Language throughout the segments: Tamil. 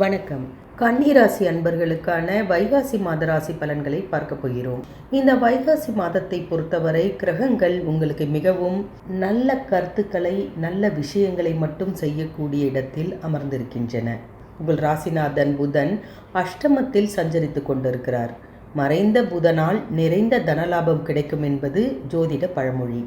வணக்கம். கன்னிராசி அன்பர்களுக்கான வைகாசி மாத ராசி பலன்களை பார்க்க போகிறோம். இந்த வைகாசி மாதத்தை பொறுத்தவரை கிரகங்கள் உங்களுக்கு மிகவும் நல்ல கருத்துக்களை நல்ல விஷயங்களை மட்டும் செய்யக்கூடிய இடத்தில் அமர்ந்திருக்கின்றன. உங்கள் ராசிநாதன் புதன் அஷ்டமத்தில் சஞ்சரித்து கொண்டிருக்கிறார். மறைந்த புதனால் நிறைந்த தனலாபம் கிடைக்கும் என்பது ஜோதிட பழமொழி.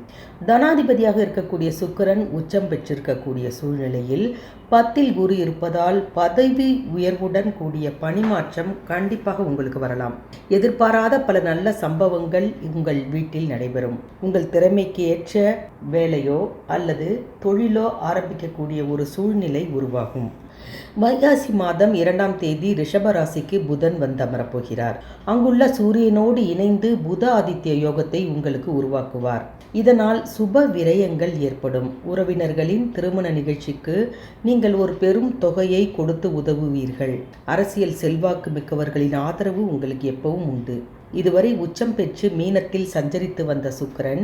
தனாதிபதியாக இருக்கக்கூடிய சுக்கிரன் உச்சம் பெற்றிருக்கக்கூடிய சூழ்நிலையில் பத்தில் குரு இருப்பதால் பதவி உயர்வுடன் கூடிய பணிமாற்றம் கண்டிப்பாக உங்களுக்கு வரலாம். எதிர்பாராத பல நல்ல சம்பவங்கள் உங்கள் வீட்டில் நடைபெறும். உங்கள் திறமைக்கு ஏற்ற வேலையோ அல்லது தொழிலோ ஆரம்பிக்கக்கூடிய ஒரு சூழ்நிலை உருவாகும். வைகாசி மாதம் இரண்டாம் தேதி ரிஷபராசிக்கு புதன் வந்து அமரப்போகிறார். அங்குள்ள சூரியனோடு இணைந்து புத ஆதித்ய யோகத்தை உங்களுக்கு உருவாக்குவார். இதனால் சுப விரயங்கள் ஏற்படும். உறவினர்களின் திருமண நிகழ்ச்சிக்கு நீங்கள் ஒரு பெரும் தொகையை கொடுத்து உதவுவீர்கள். அரசியல் செல்வாக்கு மிக்கவர்களின் ஆதரவு உங்களுக்கு எப்பவும் உண்டு. இதுவரை உச்சம் பெற்று மீனத்தில் சஞ்சரித்து வந்த சுக்கரன்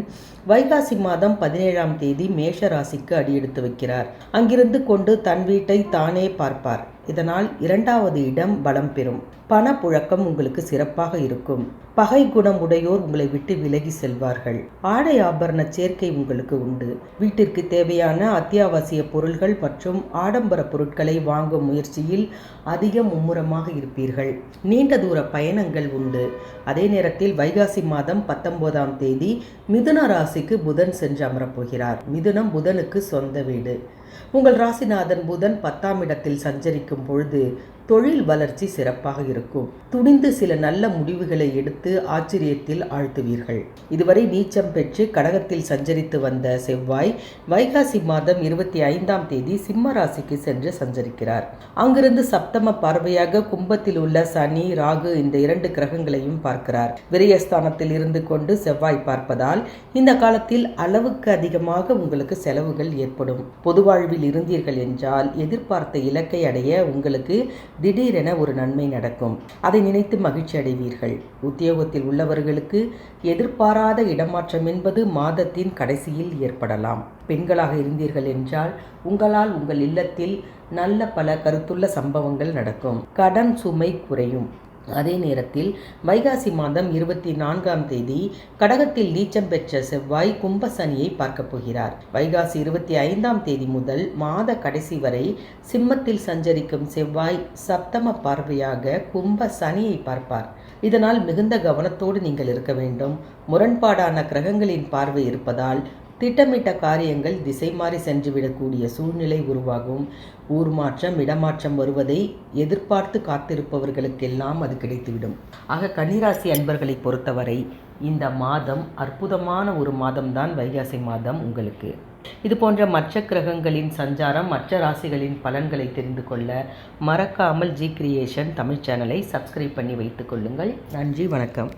வைகாசி மாதம் பதினேழாம் தேதி மேஷ ராசிக்கு அடியெடுத்து வைக்கிறார். அங்கிருந்து கொண்டு தன் வீட்டை தானே பார்ப்பார். இதனால் இரண்டாவது இடம் பலம் பெறும். பணப்புழக்கம் உங்களுக்கு சிறப்பாக இருக்கும். பகை குணம் உடையோர் உங்களை விட்டு விலகி செல்வார்கள். ஆடை ஆபரண சேர்க்கை உங்களுக்கு உண்டு. வீட்டிற்கு தேவையான அத்தியாவசிய பொருள்கள் மற்றும் ஆடம்பர பொருட்களை வாங்கும் முயற்சியில் அதிக மும்முரமாக இருப்பீர்கள். நீண்ட தூர பயணங்கள் உண்டு. அதே நேரத்தில் வைகாசி மாதம் பத்தொன்பதாம் தேதி மிதுன ராசிக்கு புதன் சென்று அமரப்போகிறார். மிதுனம் புதனுக்கு சொந்த வீடு. உங்கள் ராசிநாதன் புதன் பத்தாம் இடத்தில் சஞ்சரிக்கும் பொழுது தொழில் வளர்ச்சி சிறப்பாக இருக்கும். துணிந்து சில நல்ல முடிவுகளை எடுத்து ஆச்சரியத்தில் ஆழ்த்துவீர்கள். இதுவரை நீச்சம் பெற்று கடகத்தில் சஞ்சரித்து வந்த செவ்வாய் வைகாசி மாதம் இருபத்தி ஐந்தாம் தேதி சிம்ம ராசிக்கு சென்று சஞ்சரிக்கிறார். அங்கிருந்து சப்தம பார்வையாக கும்பத்தில் உள்ள சனி ராகு இந்த இரண்டு கிரகங்களையும் பார்க்கிறார். விரயஸ்தானத்தில் இருந்து கொண்டு செவ்வாய் பார்ப்பதால் இந்த காலத்தில் அளவுக்கு அதிகமாக உங்களுக்கு செலவுகள் ஏற்படும். பொதுவாழ்வில் இருந்தீர்கள் என்றால் எதிர்பார்த்த இலக்கை அடைய உங்களுக்கு திடீரென ஒரு நன்மை நடக்கும். அதை நினைத்து மகிழ்ச்சி அடைவீர்கள். உத்தியோகத்தில் உள்ளவர்களுக்கு எதிர்பாராத இடமாற்றம் என்பது மாதத்தின் கடைசியில் ஏற்படலாம். பெண்களாக இருந்தீர்கள் என்றால் உங்களால் உங்கள் இல்லத்தில் நல்ல பல கருத்துள்ள சம்பவங்கள் நடக்கும். கடன் சுமை குறையும். அதே நேரத்தில் வைகாசி மாதம் இருபத்தி நான்காம் தேதி கடகத்தில் நீச்சம் பெற்ற செவ்வாய் கும்ப சனியை பார்க்கப் போகிறார். வைகாசி இருபத்தி ஐந்தாம் தேதி முதல் மாத கடைசி வரை சிம்மத்தில் சஞ்சரிக்கும் செவ்வாய் சப்தம பார்வையாக கும்ப சனியை பார்ப்பார். இதனால் மிகுந்த கவனத்தோடு நீங்கள் இருக்க வேண்டும். முரண்பாடான கிரகங்களின் பார்வை இருப்பதால் திட்டமிட்ட காரியங்கள் திசை மாறி சென்றுவிடக்கூடிய சூழ்நிலை உருவாகும். ஊர் மாற்றம் இடமாற்றம் வருவதை எதிர்பார்த்து காத்திருப்பவர்களுக்கெல்லாம் அது கிடைத்துவிடும். ஆக கன்னிராசி அன்பர்களை பொறுத்தவரை இந்த மாதம் அற்புதமான ஒரு மாதம்தான் வைகாசி மாதம் உங்களுக்கு. இது போன்ற மற்ற கிரகங்களின் சஞ்சாரம் மற்ற ராசிகளின் பலன்களை தெரிந்து கொள்ள மறக்காமல் ஜி கிரியேஷன் தமிழ் சேனலை சப்ஸ்கிரைப் பண்ணி வைத்துக் கொள்ளுங்கள். நன்றி வணக்கம்.